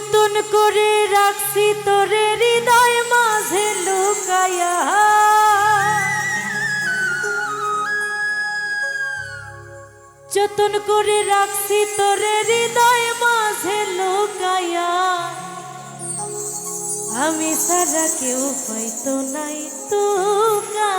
যতন করে রাখছি তোরে হৃদয় মাঝে লোকায়া যতন করে রাখছি তোরে হৃদয় মাঝে লোকায়া আমি সারা কেউ হয়তো নাই তুকা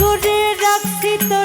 করে রাখছি তো